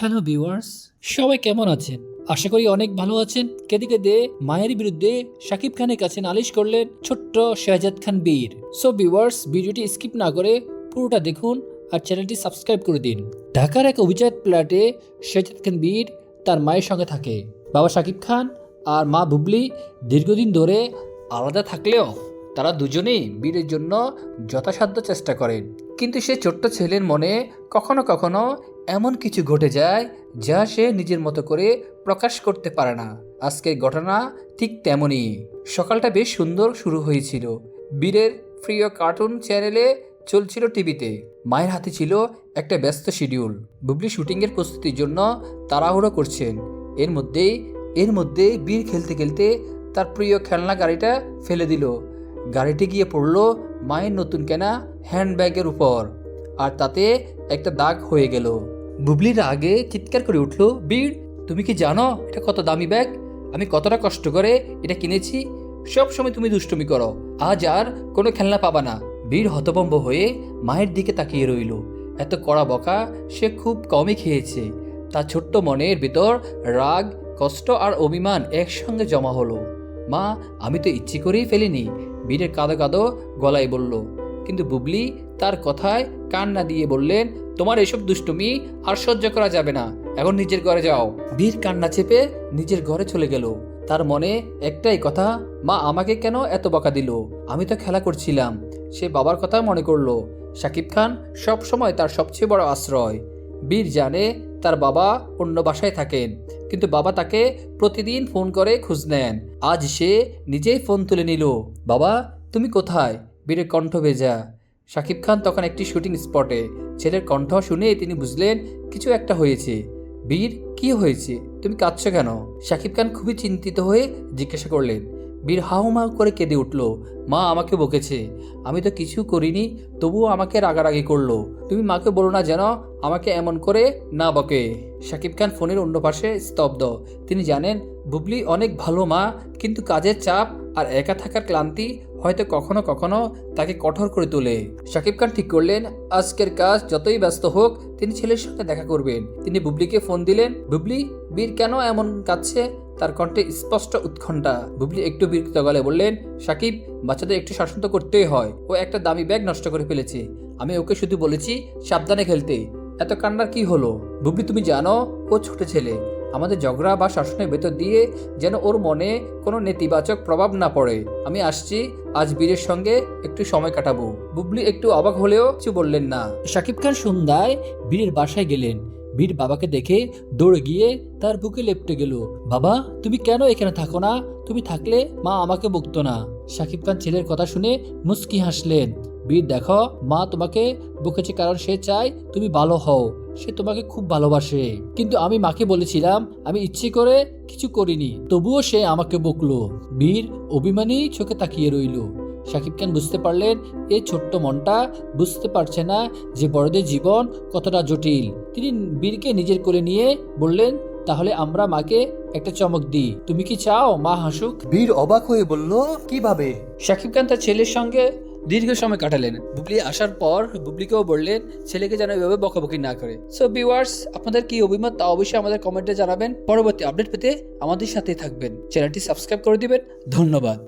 Hello viewers, সবাই কেমন আছেন? আশা করি অনেক ভালো আছেন। কেঁদে কেঁদে মায়ের বিরুদ্ধে শাকিব খানের কাছে নালিশ করলেন ছোট্ট শাহজাদ খান বীর। সো ভিউয়ার্স, ভিডিওটি স্কিপ না করে পুরোটা দেখুন আর চ্যানেলটি সাবস্ক্রাইব করে দিন। ঢাকার এক অভিজাত প্ল্যাটে শেহজাদ খান বীর তার মায়ের সঙ্গে থাকে। বাবা শাকিব খান আর মা বুবলি দীর্ঘদিন ধরে আলাদা থাকলেও তারা দুজনেই বীরের জন্য যথাসাধ্য চেষ্টা করেন। কিন্তু সে ছোট্ট ছেলের মনে কখনো কখনো এমন কিছু ঘটে যায় যা সে নিজের মতো করে প্রকাশ করতে পারে না। আজকের ঘটনা ঠিক তেমনই। সকালটা বেশ সুন্দর শুরু হয়েছিল। বীরের প্রিয় কার্টুন চ্যানেলে চলছিল টিভিতে। মায়ের হাতে ছিল একটা ব্যস্ত শিডিউল। বুবলি শুটিংয়ের প্রস্তুতির জন্য তাড়াহুড়ো করছেন। এর মধ্যেই, এর মধ্যে বীর খেলতে খেলতে তার প্রিয় খেলনা গাড়িটা ফেলে দিল। গাড়িটি গিয়ে পড়ল মায়ের নতুন কেনা হ্যান্ডব্যাগের উপর। আর তাতে একটা দাগ হয়ে গেল। বুবলির আগে চিৎকার করে উঠল, বীর, তুমি কি জানো এটা কত দামি ব্যাগ? আমি কতটা কষ্ট করে এটা কিনেছি। সব সময় তুমি দুষ্টুমি করো। আজ আর কোনো খেলনা পাবা না। বীর হতভম্ব হয়ে মায়ের দিকে তাকিয়ে রইল। এত কড়া বকা সে খুব কমই খেয়েছে। তার ছোট্ট মনের ভিতর রাগ, কষ্ট আর অভিমান একসঙ্গে জমা হলো। মা, আমি তো ইচ্ছে করেই ফেলিনি। বীরের কাঁদো কাঁদো গলায় বলল, কিন্তু বুবলি, তার কথায় কান না দিয়ে বললেন, তোমার এসব দুষ্টুমি আর সহ্য করা যাবে না, এখন নিজের ঘরে যাও। বীর কান্না চেপে নিজের ঘরে চলে গেল। তার মনে একটাই কথা, মা আমাকে কেন এত বকা দিল? আমি তো খেলা করছিলাম। সে বাবার কথা মনে করল। শাকিব খান সব সময় তার সবচেয়ে বড় আশ্রয়। বীর জানে তার বাবা অন্য বাসায় থাকেন, কিন্তু বাবা তাকে প্রতিদিন ফোন করে খোঁজ নেন। আজ সে নিজেই ফোন তুলে নিল। বাবা, তুমি কোথায়? বীরের কণ্ঠ ভেজা। শাকিব খান তখন একটি শুটিং স্পটে। ছেলের কণ্ঠ শুনে তিনি বুঝলেন, কিছু একটা হয়েছে। বীর, কি হয়েছে? তুমি কাঁদছো কেন? শাকিব খান খুবই চিন্তিত হয়ে জিজ্ঞাসা করলেন বীর হাউমাউ করে কেঁদে উঠল, মা আমাকে বকেছে। আমি তো কিছু করিনি, তবুও আমাকে রাগারাগি করল। তুমি মাকে বলো না যেন আমাকে এমন করে না বকে। শাকিব খান ফোনের অন্য পাশে স্তব্ধ। তিনি জানেন, বুবলি অনেক ভালো মা, কিন্তু কাজের চাপ আর একা থাকার ক্লান্তি হয়তো কখনো কখনো তাকে কঠোর করে তোলে। শাকিব খান ঠিক করলেন, আজকের কাজ যতই ব্যস্ত হোক, তিনি ছেলের সঙ্গে দেখা করবেন। তিনি বুবলিকে ফোন দিলেন, বুবলি, বীর কেন এমন কাঁদছে? তার কণ্ঠে স্পষ্ট উৎকণ্ঠা। বুবলি একটু বিরক্ত গলে বললেন, সাকিব, বাচ্চাদের একটু শাসন তো করতেই হয়। ও একটা দামি ব্যাগ নষ্ট করে ফেলেছে। আমি ওকে শুধু বলেছি, সাবধানে খেলতে। এত কান্নার কি হলো? বুবলি, তুমি জানো, ও ছোট ছেলে। আমাদের ঝগড়া বা শাসনের ভেতর দিয়ে যেন ওর মনে কোনো নেতিবাচক প্রভাব না পড়ে। আমি আসছি, আজ বীরের সঙ্গে একটু সময় কাটাবো। বুবলি একটু অবাক হলেও কিছু বললেন না। শাকিব খান সন্ধ্যায় বীরের বাসায় গেলেন। বীর বাবাকে দেখে দৌড়ে গিয়ে তার বুকে লেপটে গেল। বাবা, তুমি কেন এখানে থাকো না? তুমি থাকলে মা আমাকে বকতো না। শাকিব খান ছেলের কথা শুনে মুস্কি হাসলেন। বীর, দেখো, মা তোমাকে বকেছে কারণ সে চায় তুমি ভালো হও। সে তোমাকে খুব ভালোবাসে। কিন্তু আমি মাকে বলেছিলাম, আমি ইচ্ছে করে কিছু করিনি, তবুও সে আমাকে বকলো। বীর অভিমানী চোখে তাকিয়ে রইল। শাকিব খান বুঝতে পারলেন এই ছোট্ট মনটা বুঝতে পারছে না যে বড়দের জীবন কতটা জটিল। তিনি বীরকে নিজের কোলে নিয়ে বললেন তাহলে আমরা মাকে একটা চমক দিই। তুমি কি চাও মা হাসুক? বীর অবাক হয়ে বলল কীভাবে? শাকিব খান তার ছেলের সঙ্গে দীর্ঘ সময় কাটালেন। বুবলি আসার পর বুবলিকেও বললেন ছেলেকে যেন এভাবে বকাবকি না করে। সো ভিউয়ার্স আপনাদের কি অভিমত তা অবশ্যই আমাদের কমেন্টে জানাবেন। পরবর্তী আপডেট পেতে আমাদের সাথেই থাকবেন। চ্যানেলটি সাবস্ক্রাইব করে দিবেন। ধন্যবাদ।